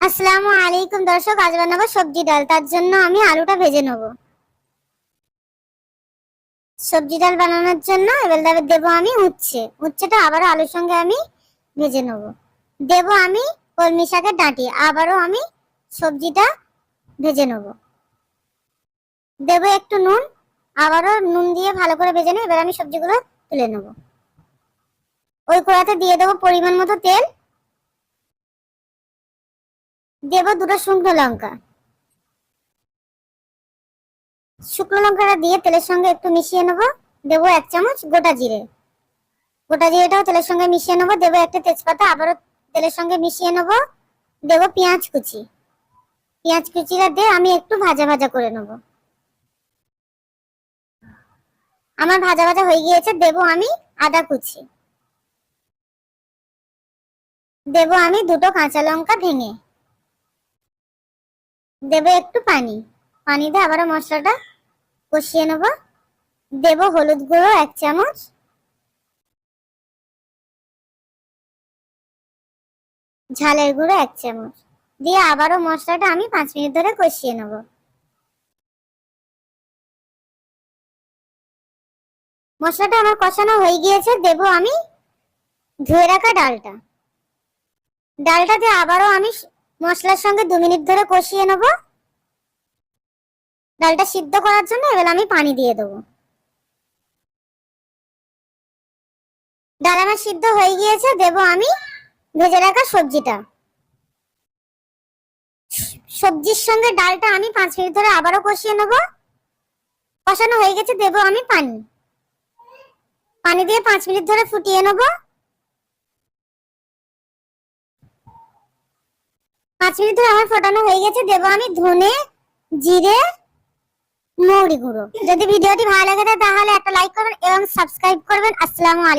আসসালামু আলাইকুম দর্শক, আজ বানাবো সবজি ডাল। তার জন্য আমি আলুটা ভেজে নেব। সবজি ডাল বানানোর জন্য এবার দাবে দেবো আমি উচ্ছে। উচ্ছেটা আবারও আলুর সঙ্গে আমি ভেজে নেব। দেব আমি কলমি শাকের ডাঁটি। আবারও আমি সবজিটা ভেজে নেব। দেবো একটু নুন। আবারও নুন দিয়ে ভালো করে ভেজে নেব এবার আমি সবজিগুলো তুলে নেব। ওই কড়াতে দিয়ে দেবো পরিমাণ মতো তেল। দেব দুটো শুকনো লঙ্কা। শুকনো লঙ্কাটা দিয়ে তেলের সঙ্গে একটু মিশিয়ে নেব। দেবো এক চামচ গোটা জিরে। গোটা জিরেটাও তেলের সঙ্গে মিশিয়ে নেব। দেবো একটা তেজপাতা, আবারও তেলের সঙ্গে মিশিয়ে নেব। দেবো পেঁয়াজ কুচি। পেঁয়াজ কুচিটা দিয়ে আমি একটু ভাজা ভাজা করে নেব। আমার ভাজা ভাজা হয়ে গিয়েছে। দেবো আমি আদা কুচি। দেবো আমি দুটো কাঁচা লঙ্কা ভেঙে। দেবো একটু পানি। পানি দিয়ে আবারও মশলাটা কষিয়ে নেব। দেবো হলুদ গুঁড়ো এক চামচ। ঝালের গুঁড়ো এক চামচ। দিয়ে আবারও মশলাটা আমি পাঁচ মিনিট ধরে কষিয়ে নেব। মশলাটা আমার কষানো হয়ে গিয়েছে। দেবো আমি ধুয়ে রাখা ডালটা। ডালটা দিয়ে আবারও আমি মশলার সঙ্গে দু মিনিট ধরে কষিয়ে নেব। ডালটা সিদ্ধ করার জন্য এবার আমি পানি দিয়ে দেবো। ডাল আমার সিদ্ধ হয়ে গিয়েছে, দেব আমি ভেজে রাখা সবজিটা। সবজির সঙ্গে ডালটা আমি পাঁচ মিনিট ধরে আবারও কষিয়ে নেব। কষানো হয়ে গেছে, দেব আমি পানি। পানি দিয়ে পাঁচ মিনিট ধরে ফুটিয়ে নেব। পাঁচ মিনিট ধরে আমার ফোটানো হয়ে গেছে, দেবো আমি ধনে, জিরে, মৌরি গুঁড়ো। যদি ভিডিওটি ভালো লাগে তাহলে একটা লাইক করবেন এবং সাবস্ক্রাইব করবেন। আসসালামু আলাইকুম।